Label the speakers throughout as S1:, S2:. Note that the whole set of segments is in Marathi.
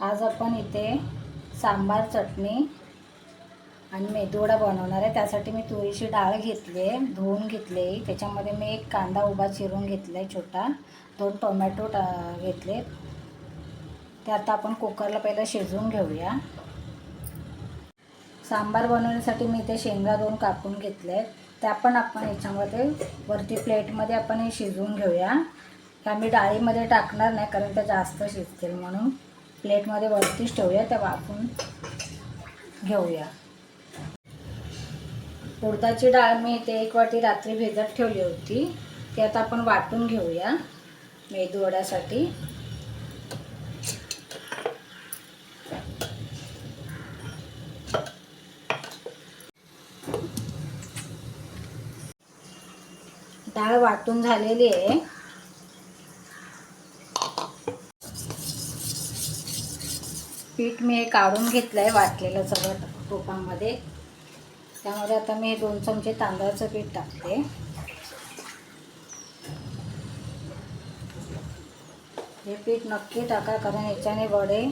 S1: आज आपण इथे सांबार चटणी आणि मेदूवडा बनवणार आहे. त्यासाठी मी तुरीची डाळ घेतली आहे धुवून घेतली आहे. त्याच्यामध्ये मी एक कांदा उभा चिरून घेतला आहे छोटा. दोन टोमॅटो टा घेतले ते आता आपण कुकरला पहिलं शिजवून घेऊया. सांबार बनवण्यासाठी मी इथे शेंगा दोन कापून घेतले आहेत त्या पण आपण याच्यामध्ये वरती प्लेटमध्ये आपण हे शिजवून घेऊया. त्या मी डाळीमध्ये टाकणार नाही कारण त्या जास्त शिजतील म्हणून. प्लेटमध्ये वरतीच ठेवूया त्या वाफून घेऊया. उडदाची डाळ मी इथे एक वाटी रात्री भिजत ठेवली होती. ती आता आपण वाटून घेऊया मेदू वड्यासाठी. डाळ वाटून झालेली आहे. पीठ मी हे काढून घेतलं आहे वाटलेलं सगळं टोपामध्ये. त्यामध्ये आता मी दोन चमचे तांदळाचं पीठ टाकते. हे पीठ नक्की टाका कारण याच्याने वडे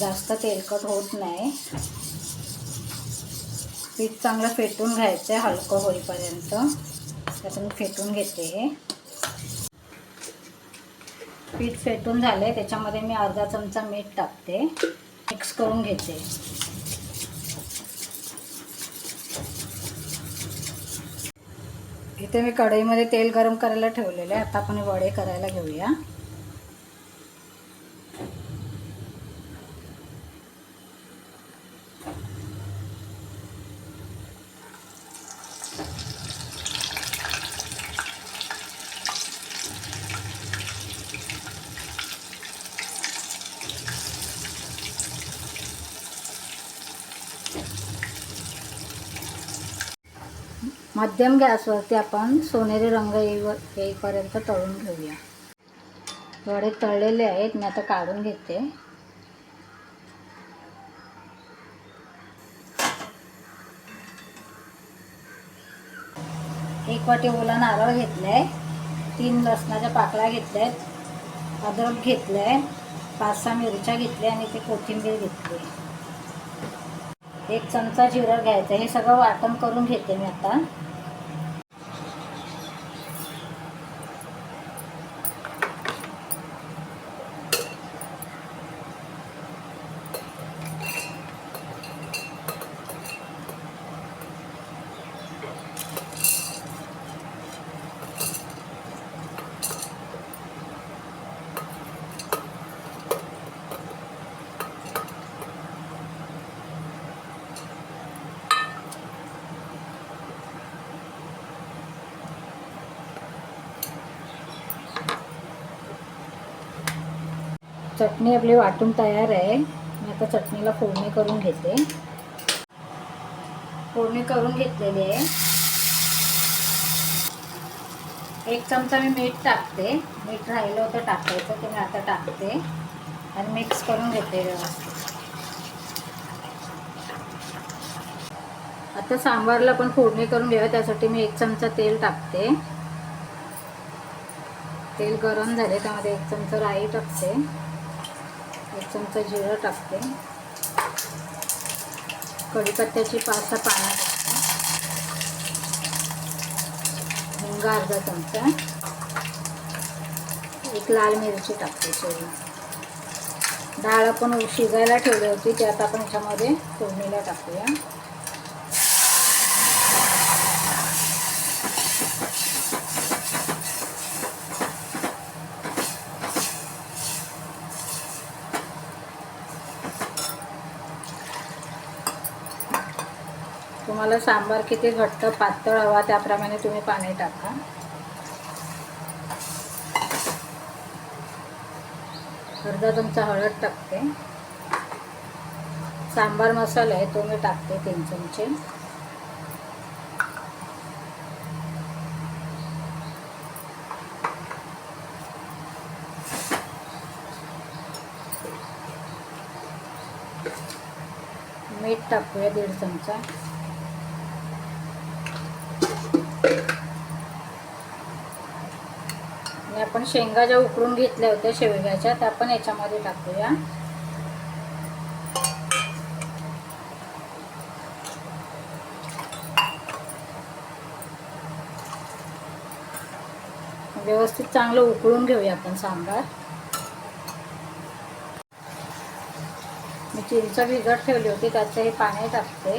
S1: जास्त तेलकट होत नाही. पीठ चांगलं फेटून घ्यायचं आहे हलकं होईपर्यंत. त्यातून मी फेटून घेते. हे पीठ फेटून झाले त्याच्यामध्ये मी अर्धा चमचा मीठ टाकते. मिक्स करून घेते. इथे मी कढईमध्ये तेल गरम करायला ठेवलेलं आहे. आता आपण वडे करायला घेऊया. मध्यम गॅसवरती आपण सोनेरी रंग येईवर येईपर्यंत तळून घेऊया. वडे तळलेले आहेत मी आता काढून घेते. एक वाटी ओला नारळ घेतलाय तीन लसणाच्या पाकळ्या घेतल्या आहेत अद्रक घेतलंय पाच सहा मिरच्या घेतल्या आणि ते कोथिंबीर घेतली. एक चमचा जिरं घ्यायचं हे सगळं वाटण करून घेते मी आता. चटणी आपली वाटून तयार आहे. मी आता चटणीला फोडणी करून घेते. फोडणी करून घेतलेली आहे. एक चमचा मी मीठ टाकते. मीठ राहिलं होतं टाकायचं ते मी आता टाकते. आणि मिक्स करून घेते व्यवस्थित. आता सांबारला पण फोडणी करून घ्यावी त्यासाठी मी एक चमचा तेल टाकते. तेल गरम झाले त्यामध्ये एक चमचा राई टाकते. एक चमचा जिरं टाकते. कढीपत्त्याची पाच सहा पानं टाकते. हिंग अर्धा चमचा. एक लाल मिरची टाकते सोडून डाळ आपण शिजायला ठेवली होती त्यात आता आपण ह्याच्यामध्ये फोडणीला टाकूया. तुम्हाला सांबार किती घट्ट पातळ हवा त्याप्रमाणे तुम्ही पाणी टाका. अर्धा चमचा हळद टाकते. सांबार मसाला आहे तो मी टाकते तीन चमचे. मीठ टाकूया दीड चमचा. आपण शेंगा ज्या उकळून घेतल्या होत्या शेवग्याच्या त्या पण याच्यामध्ये टाकूया. व्यवस्थित चांगलं उकळून घेऊया आपण सांबार. मी चिंच भिजत ठेवली होती त्याचं हे पाणी टाकते.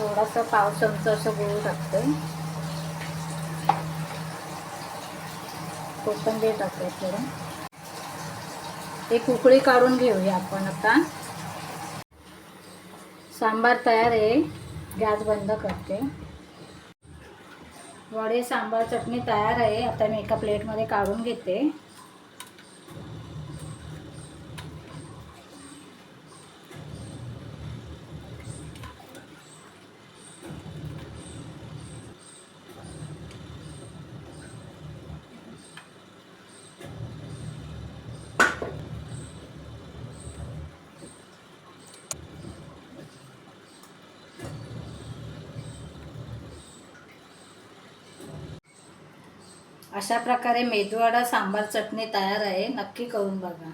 S1: थोडासा पाव चमचा असं गुळ टाकते. कोथंबीर टाकते थोडं. एक उकळी काढून घेऊया आपण आता. सांबार तयार आहे. गॅस बंद करते. वडे सांबार चटणी तयार आहे. आता मी एका प्लेटमध्ये काढून घेते. अशा प्रकारे मेदूवडा सांबार चटणी तयार आहे. नक्की करून बघा.